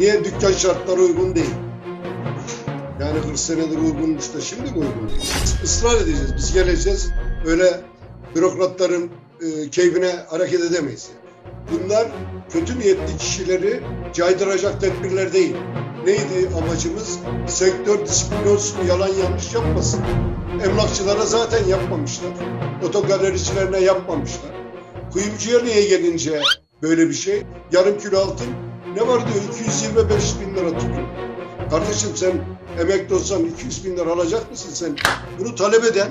Niye dükkan şartları uygun değil? Yani 40 senedir uygunmuş da şimdi mi uygun değil? Israr edeceğiz. Biz geleceğiz. Öyle bürokratların e, keyfine hareket edemeyiz. Bunlar kötü niyetli kişileri caydıracak tedbirler değil. Neydi amacımız? Sektör disiplini olsun, yalan yanlış yapmasın. Emlakçılara zaten yapmamışlar. Otogalericilerine yapmamışlar. Kuyumcuya niye gelince böyle bir şey? Yarım kilo altın ne var diyor 225 bin lira tutuyor. Kardeşim sen emekli olsan 200 bin lira alacak mısın sen? Bunu talep eden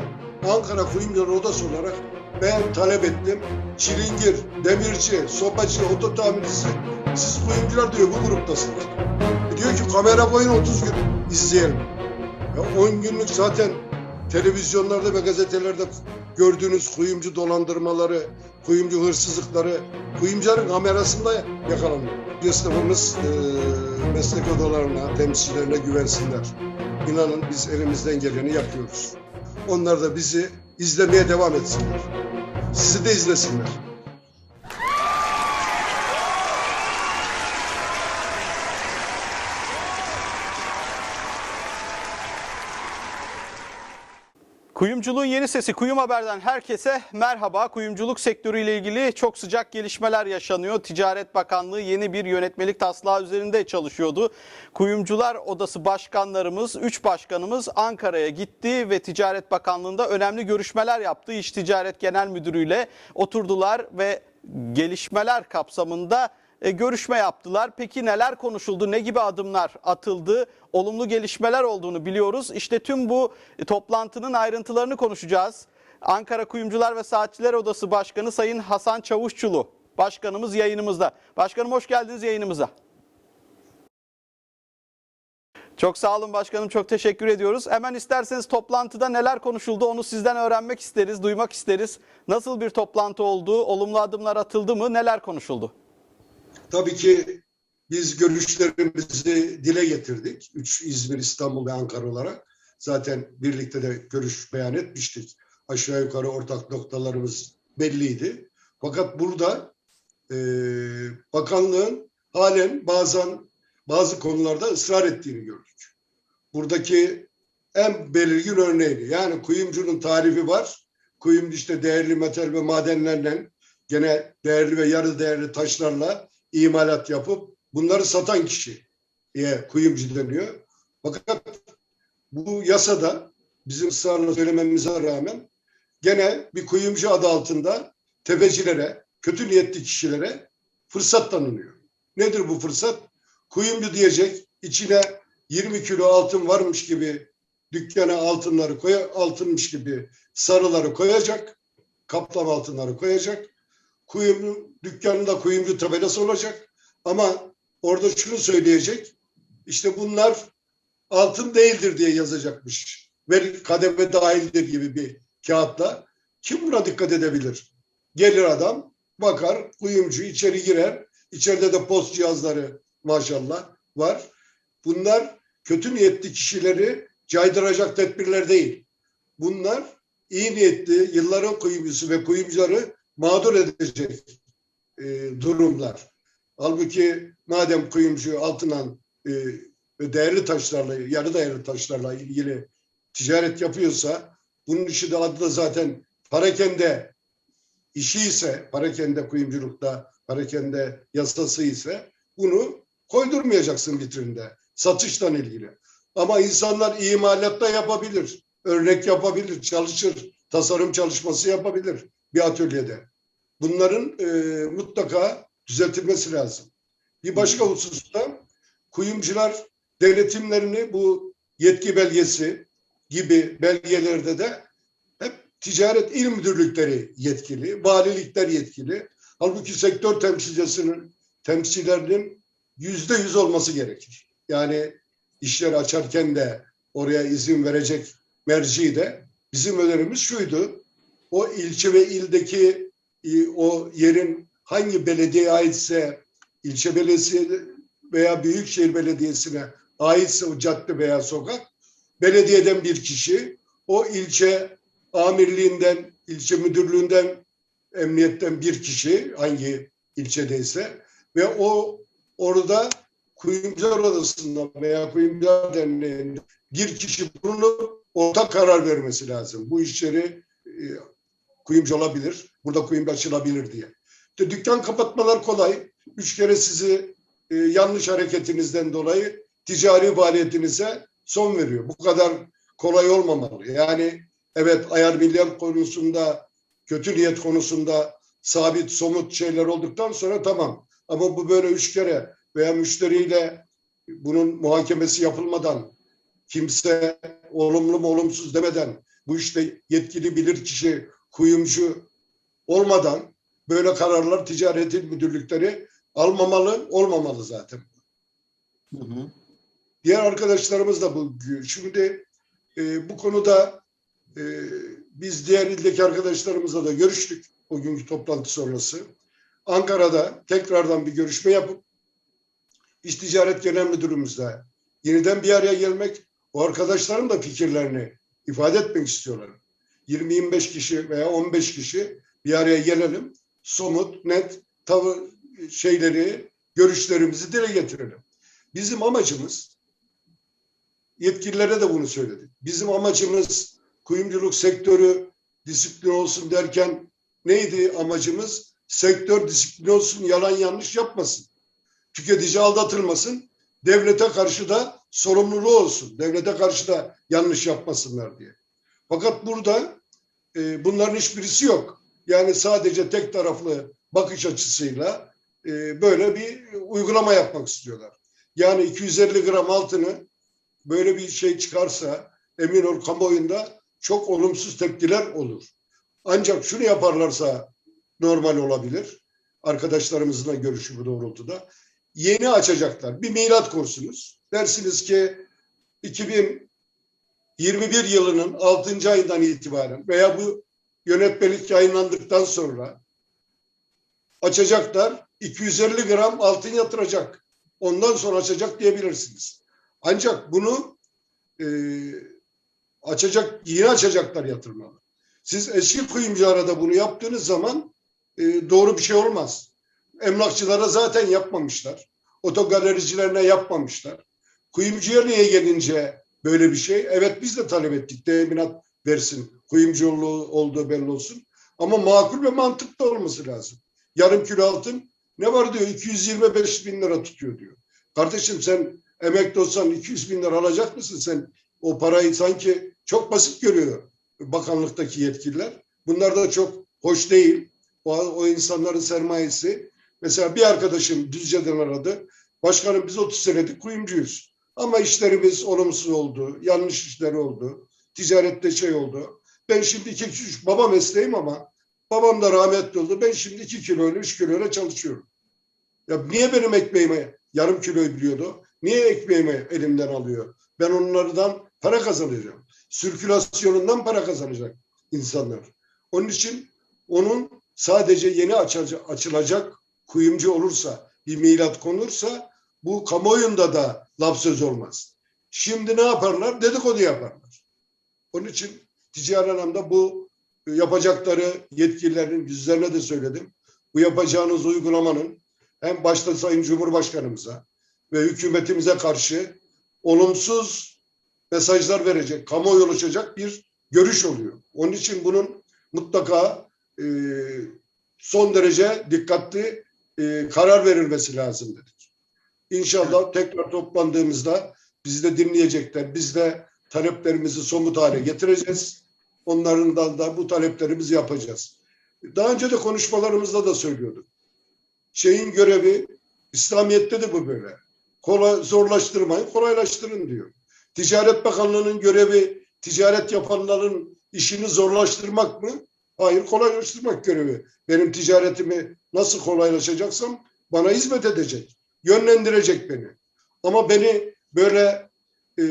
Ankara Kuyumcular Odası olarak ben talep ettim. Çilingir, demirci, sopacı, oto tamircisi. Siz kuyumcular diyor bu gruptasınız. E diyor ki kamera koyun 30 gün izleyelim. Ya 10 günlük zaten televizyonlarda ve gazetelerde gördüğünüz kuyumcu dolandırmaları, kuyumcu hırsızlıkları, kuyumcuların kamerasında yakalanıyor. Esnafımız e, meslek odalarına, temsilcilerine güvensinler. İnanın biz elimizden geleni yapıyoruz. Onlar da bizi izlemeye devam etsinler. Sizi de izlesinler. Kuyumculuğun yeni sesi Kuyum Haber'den herkese merhaba. Kuyumculuk sektörüyle ilgili çok sıcak gelişmeler yaşanıyor. Ticaret Bakanlığı yeni bir yönetmelik taslağı üzerinde çalışıyordu. Kuyumcular Odası başkanlarımız, 3 başkanımız Ankara'ya gitti ve Ticaret Bakanlığı'nda önemli görüşmeler yaptı. İş Ticaret Genel Müdürü ile oturdular ve gelişmeler kapsamında e, görüşme yaptılar. Peki neler konuşuldu? Ne gibi adımlar atıldı? Olumlu gelişmeler olduğunu biliyoruz. İşte tüm bu toplantının ayrıntılarını konuşacağız. Ankara Kuyumcular ve Saatçiler Odası Başkanı Sayın Hasan Çavuşçulu. Başkanımız yayınımızda. Başkanım hoş geldiniz yayınımıza. Çok sağ olun başkanım. Çok teşekkür ediyoruz. Hemen isterseniz toplantıda neler konuşuldu onu sizden öğrenmek isteriz, duymak isteriz. Nasıl bir toplantı oldu? Olumlu adımlar atıldı mı? Neler konuşuldu? Tabii ki biz görüşlerimizi dile getirdik. Üç İzmir, İstanbul ve Ankara olarak. Zaten birlikte de görüş beyan etmiştik. Aşağı yukarı ortak noktalarımız belliydi. Fakat burada e, bakanlığın halen bazen bazı konularda ısrar ettiğini gördük. Buradaki en belirgin örneği yani kuyumcunun tarifi var. Kuyumcu işte değerli metal ve madenlerle gene değerli ve yarı değerli taşlarla imalat yapıp bunları satan kişi diye kuyumcu deniyor. Fakat bu yasada bizim ısrarla söylememize rağmen gene bir kuyumcu adı altında tefecilere, kötü niyetli kişilere fırsat tanınıyor. Nedir bu fırsat? Kuyumcu diyecek içine 20 kilo altın varmış gibi dükkana altınları koy altınmış gibi sarıları koyacak. Kaplam altınları koyacak. Kuyumcu dükkanında kuyumcu tabelası olacak. Ama orada şunu söyleyecek. İşte bunlar altın değildir diye yazacakmış. Ve kademe dahildir gibi bir kağıtla. Kim buna dikkat edebilir? Gelir adam, bakar, kuyumcu içeri girer. İçeride de post cihazları maşallah var. Bunlar kötü niyetli kişileri caydıracak tedbirler değil. Bunlar iyi niyetli yılların kuyumcusu ve kuyumcuları mağdur edecek e, durumlar. Halbuki madem kuyumcu altından e, değerli taşlarla, yarı değerli taşlarla ilgili ticaret yapıyorsa bunun işi de adı da zaten parakende işi ise, parakende kuyumculukta, parakende yasası ise bunu koydurmayacaksın vitrinde. Satıştan ilgili. Ama insanlar imalatta yapabilir. Örnek yapabilir, çalışır. Tasarım çalışması yapabilir bir atölyede. Bunların e, mutlaka düzeltilmesi lazım. Bir başka hususta kuyumcular denetimlerini bu yetki belgesi gibi belgelerde de hep ticaret il müdürlükleri yetkili, valilikler yetkili. Halbuki sektör temsilcisinin temsilcilerinin yüzde yüz olması gerekir. Yani işleri açarken de oraya izin verecek merci de bizim önerimiz şuydu. O ilçe ve ildeki o yerin hangi belediyeye aitse ilçe belediyesi veya büyükşehir belediyesine aitse o cadde veya sokak belediyeden bir kişi o ilçe amirliğinden ilçe müdürlüğünden emniyetten bir kişi hangi ilçedeyse ve o orada Kuyumcular Odası'nda veya Kuyumcular Derneği'nde bir kişi bulunup ortak karar vermesi lazım. Bu işleri e, kuyumcu olabilir, burada kuyumcu açılabilir diye. İşte dükkan kapatmalar kolay. Üç kere sizi e, yanlış hareketinizden dolayı ticari faaliyetinize son veriyor. Bu kadar kolay olmamalı. Yani evet ayar milyar konusunda, kötü niyet konusunda sabit, somut şeyler olduktan sonra tamam. Ama bu böyle üç kere veya müşteriyle bunun muhakemesi yapılmadan kimse olumlu mu olumsuz demeden bu işte yetkili bilir kişi kuyumcu olmadan böyle kararlar ticaret müdürlükleri almamalı, olmamalı zaten. Hı hı. Diğer arkadaşlarımız da bu. Şimdi e, bu konuda e, biz diğer ildeki arkadaşlarımızla da görüştük o günkü toplantı sonrası. Ankara'da tekrardan bir görüşme yapıp İş Ticaret Genel Müdürümüzle yeniden bir araya gelmek, o arkadaşların da fikirlerini ifade etmek istiyorlar. 20-25 kişi veya 15 kişi bir araya gelelim. Somut, net tavır şeyleri, görüşlerimizi dile getirelim. Bizim amacımız yetkililere de bunu söyledik. Bizim amacımız kuyumculuk sektörü disiplin olsun derken neydi amacımız? Sektör disiplin olsun, yalan yanlış yapmasın. Tüketici aldatılmasın. Devlete karşı da sorumluluğu olsun. Devlete karşı da yanlış yapmasınlar diye. Fakat burada e, bunların hiçbirisi yok. Yani sadece tek taraflı bakış açısıyla e, böyle bir uygulama yapmak istiyorlar. Yani 250 gram altını böyle bir şey çıkarsa emin ol kamuoyunda çok olumsuz tepkiler olur. Ancak şunu yaparlarsa normal olabilir. Arkadaşlarımızla görüşü bu doğrultuda. Yeni açacaklar. Bir milat kursunuz. Dersiniz ki 2021 yılının 6. ayından itibaren veya bu yönetmelik yayınlandıktan sonra açacaklar 250 gram altın yatıracak. Ondan sonra açacak diyebilirsiniz. Ancak bunu e, açacak, yeni açacaklar yatırmalı. Siz eski kuyumculara da bunu yaptığınız zaman e, doğru bir şey olmaz. Emlakçılara zaten yapmamışlar. Otogalericilerine yapmamışlar. Kuyumcuya niye gelince böyle bir şey? Evet biz de talep ettik. Teminat versin. Kuyumcu olduğu belli olsun. Ama makul ve mantıklı olması lazım. Yarım kilo altın ne var diyor 225 bin lira tutuyor diyor. Kardeşim sen emekli olsan 200 bin lira alacak mısın sen? O parayı sanki çok basit görüyor bakanlıktaki yetkililer. Bunlar da çok hoş değil. O, o insanların sermayesi. Mesela bir arkadaşım Düzce'den aradı. Başkanım biz 30 senedir kuyumcuyuz. Ama işlerimiz olumsuz oldu. Yanlış işler oldu. Ticarette şey oldu. Ben şimdi iki küçük baba mesleğim ama babam da rahmetli oldu. Ben şimdi iki kiloyla üç kiloyla çalışıyorum. Ya niye benim ekmeğime yarım kiloyu biliyordu? Niye ekmeğimi elimden alıyor? Ben onlardan para kazanacağım. Sirkülasyonundan para kazanacak insanlar. Onun için onun sadece yeni açacak, açılacak kuyumcu olursa, bir milat konursa bu kamuoyunda da laf söz olmaz. Şimdi ne yaparlar? Dedikodu yaparlar. Onun için ticari anlamda bu yapacakları yetkililerin yüzlerine de söyledim. Bu yapacağınız uygulamanın hem başta Sayın Cumhurbaşkanımıza ve hükümetimize karşı olumsuz mesajlar verecek, kamuoyu oluşacak bir görüş oluyor. Onun için bunun mutlaka e, son derece dikkatli e, karar verilmesi lazım dedik. İnşallah tekrar toplandığımızda bizi de dinleyecekler. Biz de taleplerimizi somut hale getireceğiz. Onlarından da bu taleplerimizi yapacağız. Daha önce de konuşmalarımızda da söylüyorduk. Şeyin görevi İslamiyet'te de bu böyle. Kolay, zorlaştırmayın, kolaylaştırın diyor. Ticaret Bakanlığı'nın görevi ticaret yapanların işini zorlaştırmak mı? Hayır, kolaylaştırmak görevi. Benim ticaretimi nasıl kolaylaşacaksam bana hizmet edecek, yönlendirecek beni. Ama beni böyle e,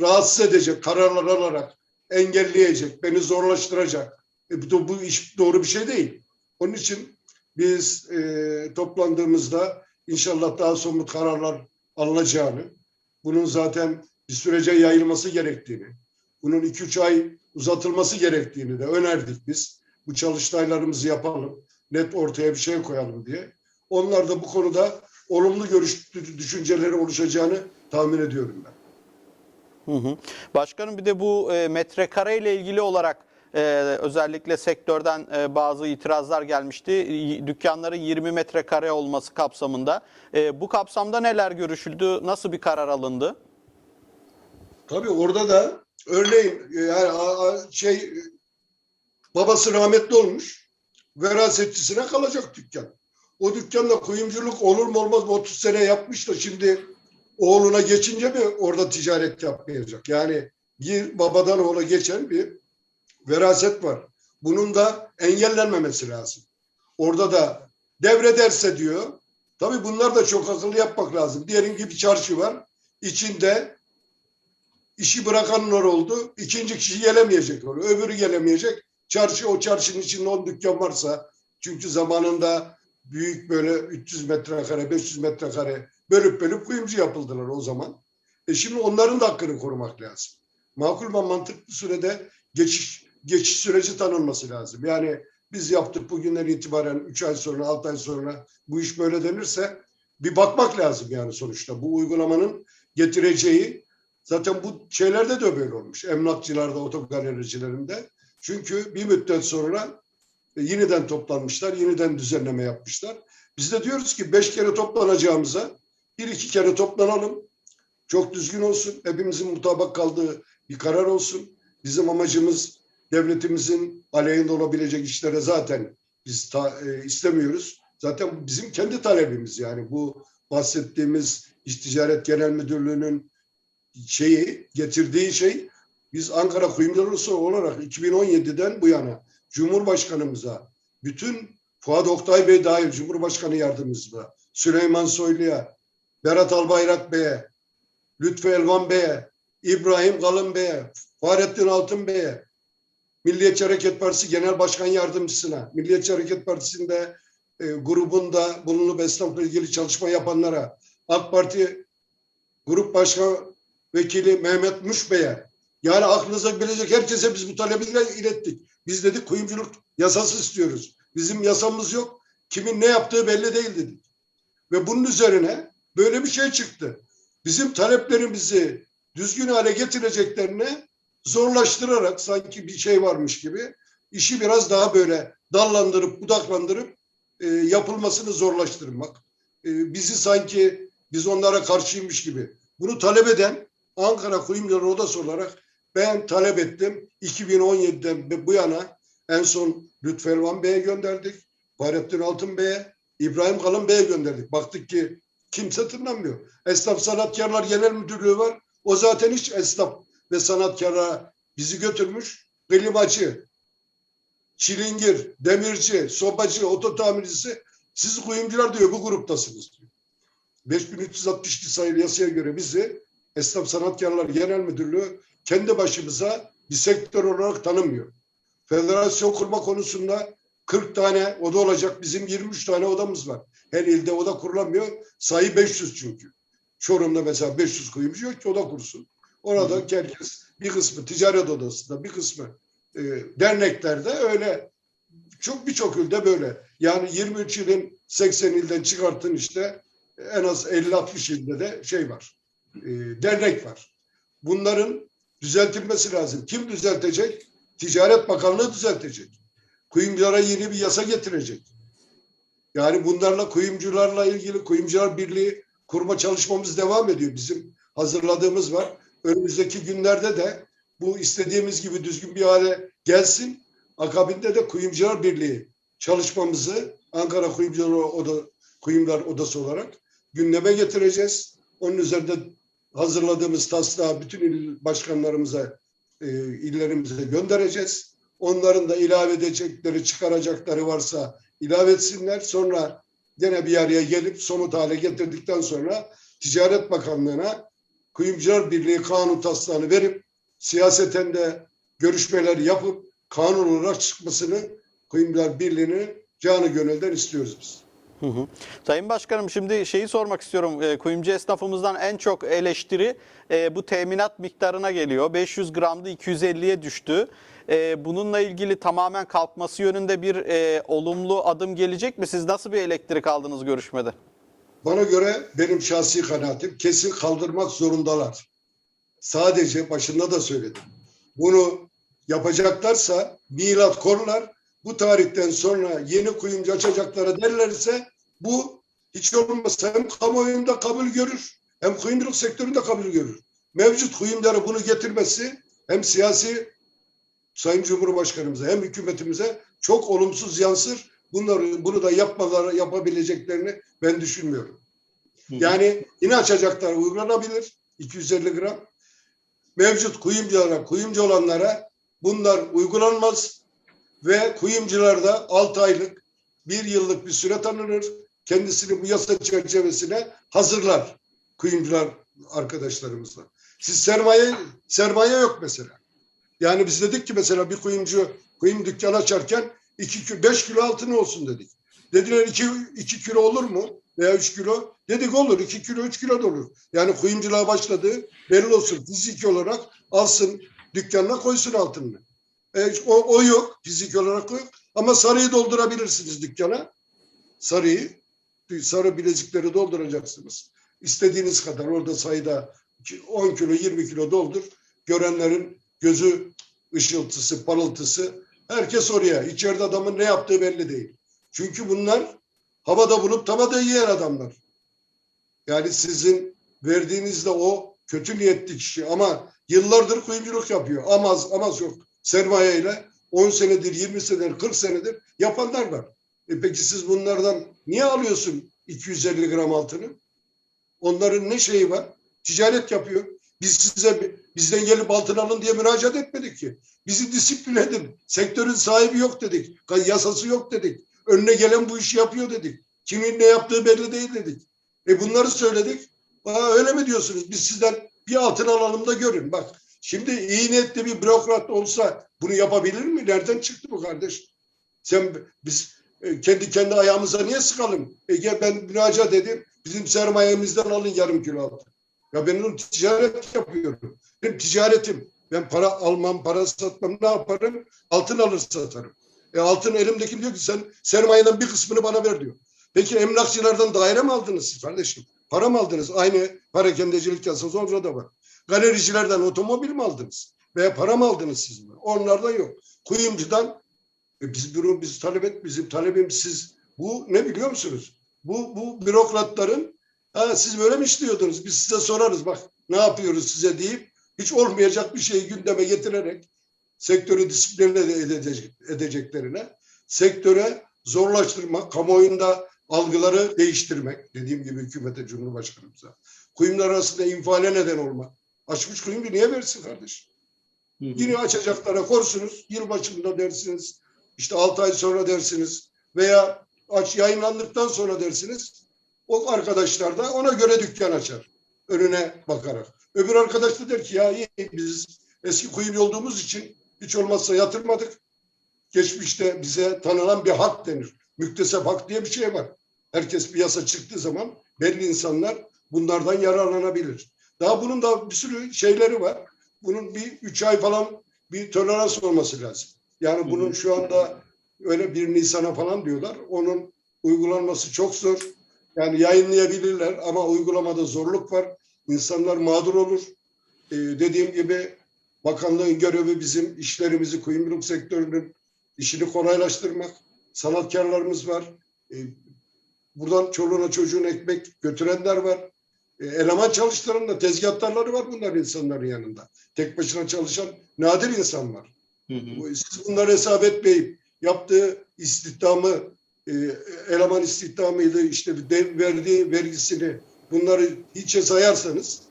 rahatsız edecek, kararlar alarak engelleyecek, beni zorlaştıracak. E, bu, bu iş doğru bir şey değil. Onun için biz e, toplandığımızda inşallah daha somut kararlar alınacağını, bunun zaten bir sürece yayılması gerektiğini, bunun iki üç ay uzatılması gerektiğini de önerdik biz. Bu çalıştaylarımızı yapalım, net ortaya bir şey koyalım diye. Onlar da bu konuda olumlu görüş düşünceleri oluşacağını tahmin ediyorum ben. Hı hı. Başkanım bir de bu e, metrekare ile ilgili olarak e, özellikle sektörden e, bazı itirazlar gelmişti. Dükkanların 20 metrekare olması kapsamında. E, bu kapsamda neler görüşüldü? Nasıl bir karar alındı? Tabii orada da örneğin yani a- a- şey babası rahmetli olmuş. Verasetçisine kalacak dükkan. O dükkanda kuyumculuk olur mu olmaz mı 30 sene yapmış da şimdi oğluna geçince mi orada ticaret yapmayacak? Yani bir babadan oğula geçen bir veraset var. Bunun da engellenmemesi lazım. Orada da devrederse diyor. Tabii bunlar da çok akıllı yapmak lazım. Diyelim ki bir çarşı var. İçinde işi bırakanlar oldu. İkinci kişi gelemeyecek oraya. Öbürü gelemeyecek. Çarşı o çarşının içinde 10 dükkan varsa çünkü zamanında büyük böyle 300 metrekare, 500 metrekare bölüp bölüp kuyumcu yapıldılar o zaman. E şimdi onların da hakkını korumak lazım. Makul ve mantıklı sürede geçiş, geçiş süreci tanınması lazım. Yani biz yaptık bugünden itibaren 3 ay sonra, 6 ay sonra bu iş böyle denirse bir bakmak lazım yani sonuçta. Bu uygulamanın getireceği zaten bu şeylerde de böyle olmuş. Emlakçılarda, otogalericilerinde. Çünkü bir müddet sonra e, yeniden toplanmışlar, yeniden düzenleme yapmışlar. Biz de diyoruz ki beş kere toplanacağımıza bir iki kere toplanalım. Çok düzgün olsun. Hepimizin mutabak kaldığı bir karar olsun. Bizim amacımız devletimizin aleyhinde olabilecek işlere zaten biz ta- e, istemiyoruz. Zaten bizim kendi talebimiz yani bu bahsettiğimiz İş Ticaret Genel Müdürlüğü'nün şeyi getirdiği şey biz Ankara Kuyumcular Odası olarak 2017'den bu yana Cumhurbaşkanımıza bütün Fuat Oktay Bey dahil Cumhurbaşkanı yardımcısına Süleyman Soylu'ya Berat Albayrak Bey'e Lütfü Elvan Bey'e İbrahim Kalın Bey'e Fahrettin Altın Bey'e Milliyetçi Hareket Partisi Genel Başkan Yardımcısına Milliyetçi Hareket Partisi'nde e, grubunda bulunup esnafla ilgili çalışma yapanlara AK Parti Grup Başkan Vekili Mehmet Muş Bey'e yani aklınıza gelecek herkese biz bu talebini ilettik. Biz dedik kuyumculuk yasası istiyoruz. Bizim yasamız yok. Kimin ne yaptığı belli değil dedik. Ve bunun üzerine böyle bir şey çıktı. Bizim taleplerimizi düzgün hale getireceklerine zorlaştırarak sanki bir şey varmış gibi işi biraz daha böyle dallandırıp budaklandırıp e, yapılmasını zorlaştırmak. E, bizi sanki biz onlara karşıymış gibi. Bunu talep eden Ankara Kuyumcular Odası olarak ben talep ettim. 2017'den bu yana en son Lütfü Elvan Bey'e gönderdik. Fahrettin Altın Bey'e, İbrahim Kalın Bey'e gönderdik. Baktık ki kimse tırmanmıyor. Esnaf Sanatkarlar Genel Müdürlüğü var. O zaten hiç esnaf ve sanatkarlara bizi götürmüş. Klimacı, çilingir, demirci, sobacı, oto tamircisi siz kuyumcular diyor bu gruptasınız diyor. 5362 sayılı yasaya göre bizi Esnaf Sanatkarlar Genel Müdürlüğü kendi başımıza bir sektör olarak tanımıyor. Federasyon kurma konusunda 40 tane oda olacak. Bizim 23 tane odamız var. Her ilde oda kurulamıyor. Sayı 500 çünkü. Çorum'da mesela 500 kuyumcu yok ki oda kursun. Orada herkes bir kısmı ticaret odasında bir kısmı e, derneklerde öyle çok birçok ilde böyle. Yani 23 ilin 80 ilden çıkartın işte en az 50-60 ilde de şey var. E, dernek var. Bunların düzeltilmesi lazım. Kim düzeltecek? Ticaret Bakanlığı düzeltecek. Kuyumculara yeni bir yasa getirecek. Yani bunlarla kuyumcularla ilgili Kuyumcular Birliği kurma çalışmamız devam ediyor. Bizim hazırladığımız var. Önümüzdeki günlerde de bu istediğimiz gibi düzgün bir hale gelsin. Akabinde de Kuyumcular Birliği çalışmamızı Ankara Kuyumcular, Oda, Kuyumcular Odası olarak gündeme getireceğiz. Onun üzerinde hazırladığımız taslağı bütün il başkanlarımıza, e, illerimize göndereceğiz. Onların da ilave edecekleri, çıkaracakları varsa ilave etsinler. Sonra gene bir araya gelip somut hale getirdikten sonra Ticaret Bakanlığı'na Kuyumcular Birliği kanun taslağını verip siyaseten de görüşmeler yapıp kanun olarak çıkmasını Kuyumcular Birliği'ni canı gönülden istiyoruz biz. Hı hı. Sayın Başkanım şimdi şeyi sormak istiyorum. E, kuyumcu esnafımızdan en çok eleştiri e, bu teminat miktarına geliyor. 500 gramdı 250'ye düştü. E, bununla ilgili tamamen kalkması yönünde bir e, olumlu adım gelecek mi? Siz nasıl bir elektrik aldınız görüşmede? bana göre benim şahsi kanaatim kesin kaldırmak zorundalar. Sadece başında da söyledim. Bunu yapacaklarsa milat korlar. Bu tarihten sonra yeni kuyumcu açacaklara derlerse bu hiç olmazsa hem kamuoyunda kabul görür hem kuyumculuk sektöründe kabul görür. Mevcut kuyumculara bunu getirmesi hem siyasi Sayın Cumhurbaşkanımıza hem hükümetimize çok olumsuz yansır. Bunları bunu da yapmaları yapabileceklerini ben düşünmüyorum. Yani yine açacaklar uygulanabilir 250 gram. Mevcut kuyumculara, kuyumcu olanlara bunlar uygulanmaz ve kuyumcularda 6 aylık, bir yıllık bir süre tanınır. Kendisini bu yasa çerçevesine hazırlar kuyumcular arkadaşlarımızla. Siz sermaye sermaye yok mesela. Yani biz dedik ki mesela bir kuyumcu kuyum dükkanı açarken 2 5 kilo altın olsun dedik. Dediler 2 2 kilo olur mu? Veya 3 kilo. Dedik olur. 2 kilo 3 kilo da olur. Yani kuyumculuğa başladığı belli olsun. Fiziki olarak alsın dükkanına koysun altınını. E, o, o yok. Fiziki olarak yok. Ama sarıyı doldurabilirsiniz dükkana. Sarıyı sarı bilezikleri dolduracaksınız. İstediğiniz kadar orada sayıda 10 kilo 20 kilo doldur. Görenlerin gözü ışıltısı, parıltısı herkes oraya. İçeride adamın ne yaptığı belli değil. Çünkü bunlar havada bulup tavada yiyen adamlar. Yani sizin verdiğinizde o kötü niyetli kişi ama yıllardır kuyumculuk yapıyor. Amaz, amaz yok. Sermayeyle 10 senedir, 20 senedir, 40 senedir yapanlar var. E peki siz bunlardan niye alıyorsun 250 gram altını? Onların ne şeyi var? Ticaret yapıyor. Biz size bizden gelip altın alın diye müracaat etmedik ki. Bizi disiplin edin. Sektörün sahibi yok dedik. Yasası yok dedik. Önüne gelen bu işi yapıyor dedik. Kimin ne yaptığı belli değil dedik. E bunları söyledik. Aa, öyle mi diyorsunuz? Biz sizden bir altın alalım da görün. Bak şimdi iyi niyetli bir bürokrat olsa bunu yapabilir mi? Nereden çıktı bu kardeş? Sen biz e, kendi kendi ayağımıza niye sıkalım? Ege ben müracaat edeyim. Bizim sermayemizden alın yarım kilo altın. Ya ben onu ticaret yapıyorum. Benim ticaretim. Ben para almam, para satmam ne yaparım? Altın alır satarım. E altın elimdeki diyor ki sen sermayeden bir kısmını bana ver diyor. Peki emlakçılardan daire mi aldınız siz kardeşim? Para mı aldınız? Aynı parakendecilik yasası orada var. Galericilerden otomobil mi aldınız? Veya para mı aldınız siz? Mi? Onlardan yok. Kuyumcudan e biz bunu biz talep et bizim talebimiz siz bu ne biliyor musunuz? Bu bu bürokratların ha, siz böyle mi istiyordunuz? Biz size sorarız bak ne yapıyoruz size deyip hiç olmayacak bir şeyi gündeme getirerek sektörü disipline de edecek, edeceklerine sektöre zorlaştırmak, kamuoyunda algıları değiştirmek, dediğim gibi hükümete, cumhurbaşkanımıza, kuyumlar arasında infiale neden olmak. Açmış kuyumcu niye versin kardeşim? Hı hı. Yine açacaklara korsunuz, yılbaşında dersiniz, işte 6 ay sonra dersiniz veya aç yayınlandıktan sonra dersiniz. O arkadaşlar da ona göre dükkan açar. Önüne bakarak. Öbür arkadaş da der ki ya iyi biz eski kuyumcu olduğumuz için hiç olmazsa yatırmadık. Geçmişte bize tanınan bir hak denir. Müktesep hak diye bir şey var. Herkes bir yasa çıktığı zaman belli insanlar bunlardan yararlanabilir. Daha bunun da bir sürü şeyleri var. Bunun bir üç ay falan bir tolerans olması lazım. Yani bunun şu anda öyle bir Nisan'a falan diyorlar. Onun uygulanması çok zor. Yani yayınlayabilirler ama uygulamada zorluk var. İnsanlar mağdur olur. Ee, dediğim gibi bakanlığın görevi bizim işlerimizi kuyumculuk sektörünün işini kolaylaştırmak. Sanatkarlarımız var. Ee, buradan çoluğuna çocuğun ekmek götürenler var. Ee, eleman çalıştıran da tezgahtarları var bunlar insanların yanında. Tek başına çalışan nadir insan var. Hı hı. Siz bunları hesap etmeyip yaptığı istihdamı, e, eleman istihdamıydı, işte verdiği vergisini bunları hiçe sayarsanız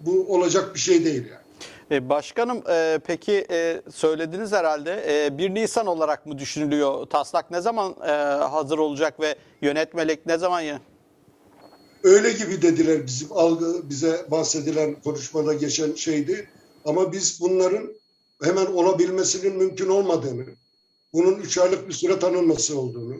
bu olacak bir şey değil yani. E, başkanım e, peki e, söylediniz herhalde e, 1 Nisan olarak mı düşünülüyor? Taslak ne zaman e, hazır olacak ve yönetmelik ne zaman ya? Öyle gibi dediler bizim algı bize bahsedilen konuşmada geçen şeydi. Ama biz bunların hemen olabilmesinin mümkün olmadığını, bunun üç aylık bir süre tanınması olduğunu,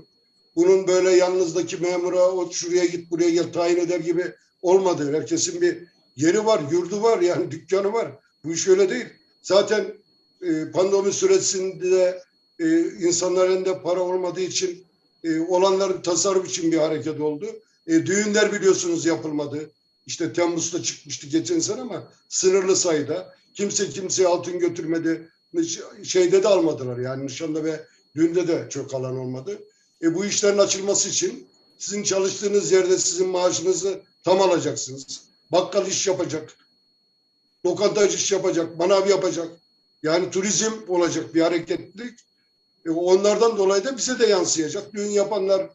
bunun böyle yalnızdaki memura o şuraya git buraya gel tayin eder gibi olmadığı, herkesin bir yeri var, yurdu var yani dükkanı var. Bu iş öyle değil. Zaten e, pandemi süresinde e, insanların elinde para olmadığı için e, olanların tasarruf için bir hareket oldu. E, düğünler biliyorsunuz yapılmadı. İşte Temmuz'da çıkmıştı geçen sene ama sınırlı sayıda. Kimse kimseye altın götürmedi. Şeyde de almadılar yani nişanda ve düğünde de çok alan olmadı. E, bu işlerin açılması için sizin çalıştığınız yerde sizin maaşınızı tam alacaksınız. Bakkal iş yapacak. Lokantacı iş yapacak. Manav yapacak. Yani turizm olacak bir hareketlilik. E, onlardan dolayı da bize de yansıyacak. Düğün yapanlar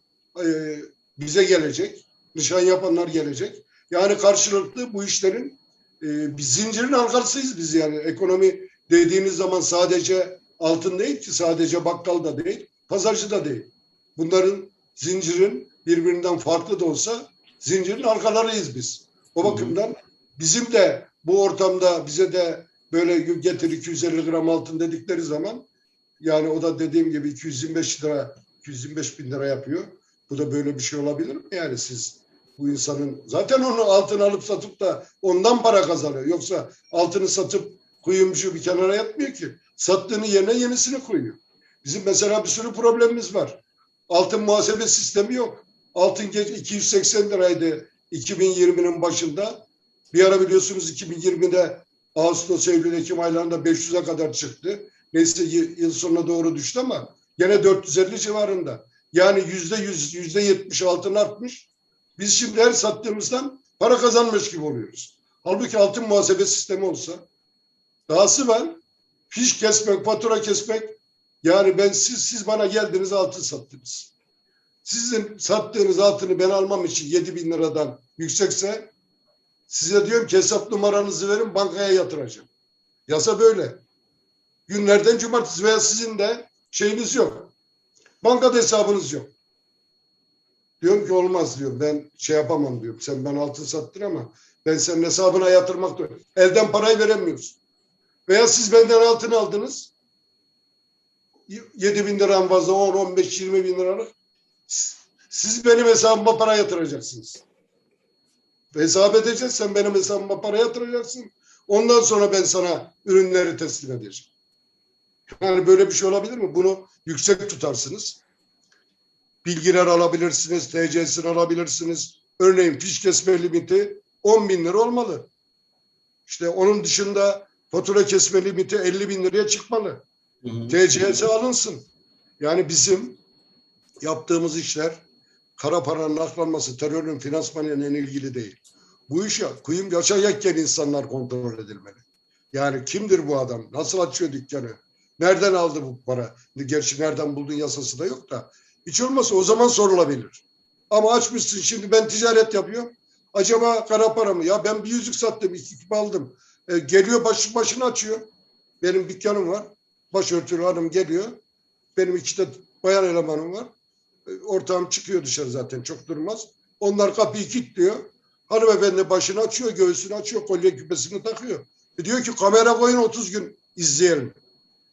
e, bize gelecek. Nişan yapanlar gelecek. Yani karşılıklı bu işlerin e, bir zincirin halkasıyız biz yani. Ekonomi dediğiniz zaman sadece altın değil ki sadece bakkal da değil, pazarcı da değil. Bunların zincirin birbirinden farklı da olsa zincirin halkalarıyız biz. O bakımdan bizim de bu ortamda bize de böyle getir 250 gram altın dedikleri zaman yani o da dediğim gibi 225 lira 225 bin lira yapıyor. Bu da böyle bir şey olabilir mi? Yani siz bu insanın zaten onu altın alıp satıp da ondan para kazanıyor. Yoksa altını satıp kuyumcu bir kenara yatmıyor ki. Sattığını yerine yenisini koyuyor. Bizim mesela bir sürü problemimiz var. Altın muhasebe sistemi yok. Altın geç 280 liraydı 2020'nin başında. Bir ara biliyorsunuz 2020'de Ağustos, Eylül, Ekim aylarında 500'e kadar çıktı. Neyse yıl sonuna doğru düştü ama gene 450 civarında. Yani yüzde yüz, yüzde yetmiş altın artmış. Biz şimdi her sattığımızdan para kazanmış gibi oluyoruz. Halbuki altın muhasebe sistemi olsa dahası var. Fiş kesmek, fatura kesmek. Yani ben siz siz bana geldiniz altın sattınız. Sizin sattığınız altını ben almam için 7 bin liradan yüksekse size diyorum ki hesap numaranızı verin bankaya yatıracağım. Yasa böyle. Günlerden cumartesi veya sizin de şeyiniz yok. Bankada hesabınız yok. Diyorum ki olmaz diyorum. Ben şey yapamam diyorum. Sen bana altın sattın ama ben senin hesabına yatırmak da elden parayı veremiyoruz. Veya siz benden altın aldınız. 7 bin liram fazla 10, 15, 20 bin liralık. Siz benim hesabıma para yatıracaksınız. Hesap edeceğiz. Sen benim hesabıma para yatıracaksın. Ondan sonra ben sana ürünleri teslim edeceğim. Yani böyle bir şey olabilir mi? Bunu yüksek tutarsınız. Bilgiler alabilirsiniz, TC'sini alabilirsiniz. Örneğin fiş kesme limiti 10 bin lira olmalı. İşte onun dışında fatura kesme limiti 50 bin liraya çıkmalı. TC'si alınsın. Yani bizim yaptığımız işler kara paranın aklanması, terörün finansmanıyla ilgili değil. Bu iş ya, kuyum yaşayakken insanlar kontrol edilmeli. Yani kimdir bu adam? Nasıl açıyor dükkanı? Nereden aldı bu para? Gerçi nereden buldun yasası da yok da. Hiç olmazsa o zaman sorulabilir. Ama açmışsın şimdi ben ticaret yapıyorum. Acaba kara para mı? Ya ben bir yüzük sattım, iki aldım. E, geliyor başı başını açıyor. Benim dükkanım var. Başörtülü hanım geliyor. Benim iki de bayan elemanım var. E, ortağım çıkıyor dışarı zaten çok durmaz. Onlar kapıyı kilitliyor. Hanımefendi başını açıyor, göğsünü açıyor, kolye küpesini takıyor. E diyor ki kamera koyun 30 gün izleyelim.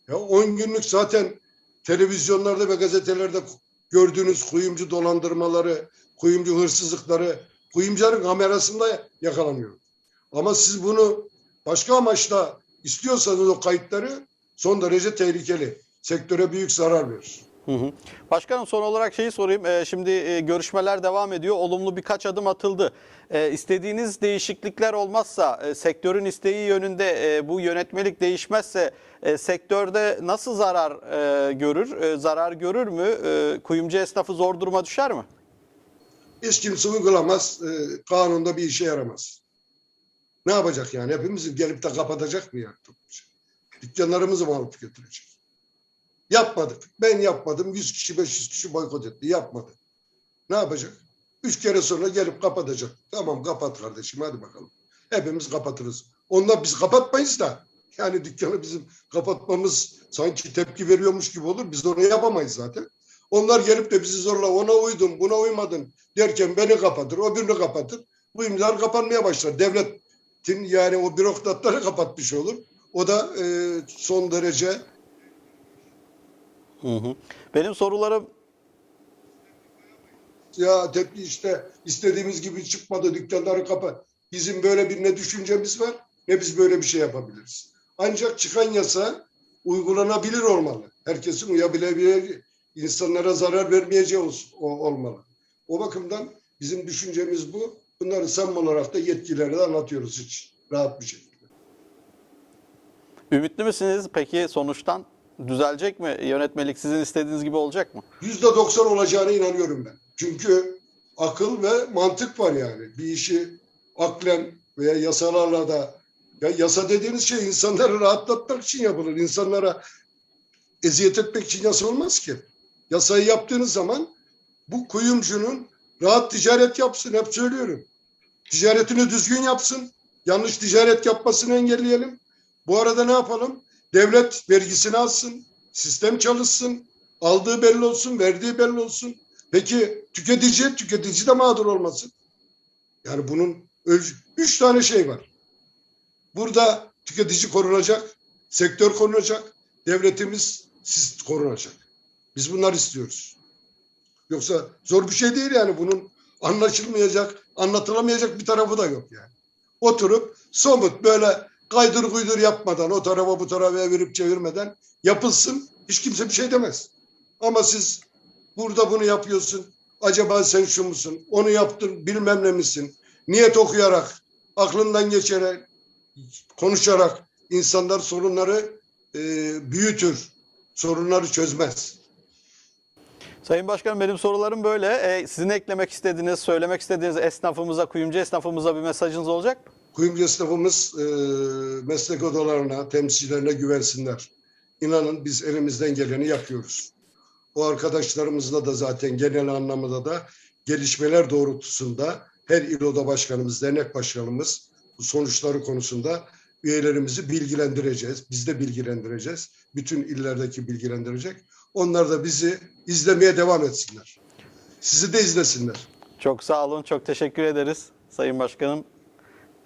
Ya 10 günlük zaten televizyonlarda ve gazetelerde gördüğünüz kuyumcu dolandırmaları, kuyumcu hırsızlıkları, kuyumcuların kamerasında yakalanıyor. Ama siz bunu başka amaçla istiyorsanız o kayıtları son derece tehlikeli. Sektöre büyük zarar verir. Hı hı. Başkanım son olarak şeyi sorayım. Ee, şimdi e, görüşmeler devam ediyor. Olumlu birkaç adım atıldı. Ee, istediğiniz değişiklikler olmazsa, e, sektörün isteği yönünde e, bu yönetmelik değişmezse e, sektörde nasıl zarar e, görür? E, zarar görür mü? E, kuyumcu esnafı zor duruma düşer mi? Hiç kimse uygulamaz. E, kanunda bir işe yaramaz. Ne yapacak yani? Hepimizi gelip de kapatacak mı yani? Dükkanlarımızı mı alıp götürecek? Yapmadık. Ben yapmadım. 100 kişi 500 kişi boykot etti. Yapmadı. Ne yapacak? Üç kere sonra gelip kapatacak. Tamam kapat kardeşim hadi bakalım. Hepimiz kapatırız. Onlar biz kapatmayız da. Yani dükkanı bizim kapatmamız sanki tepki veriyormuş gibi olur. Biz onu yapamayız zaten. Onlar gelip de bizi zorla ona uydun buna uymadın derken beni kapatır, o birini kapatır. Bu imzalar kapanmaya başlar. Devletin yani o bürokratları kapatmış olur. O da e, son derece Hı hı. Benim sorularım ya tepki işte istediğimiz gibi çıkmadı dükkanları kapat. Bizim böyle bir ne düşüncemiz var ne biz böyle bir şey yapabiliriz. Ancak çıkan yasa uygulanabilir olmalı. Herkesin uyabileceği, insanlara zarar vermeyeceği olmalı. O bakımdan Bizim düşüncemiz bu. Bunları samimi olarak da yetkililere de anlatıyoruz hiç rahat bir şekilde. Ümitli misiniz peki sonuçtan? Düzelecek mi? Yönetmelik sizin istediğiniz gibi olacak mı? Yüzde doksan olacağına inanıyorum ben. Çünkü akıl ve mantık var yani. Bir işi aklen veya yasalarla da ya yasa dediğiniz şey insanları rahatlatmak için yapılır. İnsanlara eziyet etmek için yasa olmaz ki. Yasayı yaptığınız zaman bu kuyumcunun rahat ticaret yapsın. Hep söylüyorum. Ticaretini düzgün yapsın. Yanlış ticaret yapmasını engelleyelim. Bu arada ne yapalım? Devlet vergisini alsın. Sistem çalışsın. Aldığı belli olsun, verdiği belli olsun. Peki tüketici, tüketici de mağdur olmasın. Yani bunun üç tane şey var. Burada tüketici korunacak, sektör korunacak, devletimiz siz korunacak. Biz bunlar istiyoruz. Yoksa zor bir şey değil yani bunun anlaşılmayacak, anlatılamayacak bir tarafı da yok yani. Oturup somut böyle kaydır kuydur yapmadan o tarafa bu tarafa evirip çevirmeden yapılsın. Hiç kimse bir şey demez. Ama siz burada bunu yapıyorsun. Acaba sen şu musun? Onu yaptın bilmem ne misin? Niyet okuyarak, aklından geçerek, konuşarak insanlar sorunları e, büyütür. Sorunları çözmez. Sayın Başkanım benim sorularım böyle. Ee, sizin eklemek istediğiniz, söylemek istediğiniz esnafımıza, kuyumcu esnafımıza bir mesajınız olacak mı? Kuyumcu esnafımız e, meslek odalarına, temsilcilerine güvensinler. İnanın biz elimizden geleni yapıyoruz. O arkadaşlarımızla da zaten genel anlamda da gelişmeler doğrultusunda her il oda başkanımız, dernek başkanımız sonuçları konusunda üyelerimizi bilgilendireceğiz. Biz de bilgilendireceğiz. Bütün illerdeki bilgilendirecek. Onlar da bizi izlemeye devam etsinler. Sizi de izlesinler. Çok sağ olun, çok teşekkür ederiz Sayın Başkanım.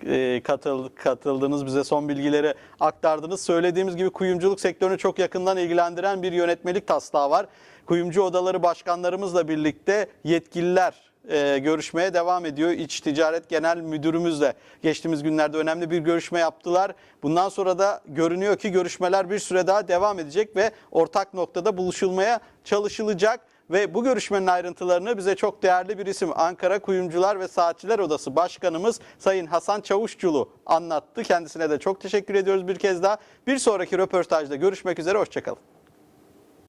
Ee, katıl, katıldınız, bize son bilgileri aktardınız. Söylediğimiz gibi kuyumculuk sektörünü çok yakından ilgilendiren bir yönetmelik taslağı var. Kuyumcu odaları başkanlarımızla birlikte yetkililer e, görüşmeye devam ediyor. İç Ticaret Genel Müdürümüzle geçtiğimiz günlerde önemli bir görüşme yaptılar. Bundan sonra da görünüyor ki görüşmeler bir süre daha devam edecek ve ortak noktada buluşulmaya çalışılacak. Ve bu görüşmenin ayrıntılarını bize çok değerli bir isim Ankara Kuyumcular ve Saatçiler Odası Başkanımız Sayın Hasan Çavuşçulu anlattı. Kendisine de çok teşekkür ediyoruz bir kez daha. Bir sonraki röportajda görüşmek üzere, hoşçakalın.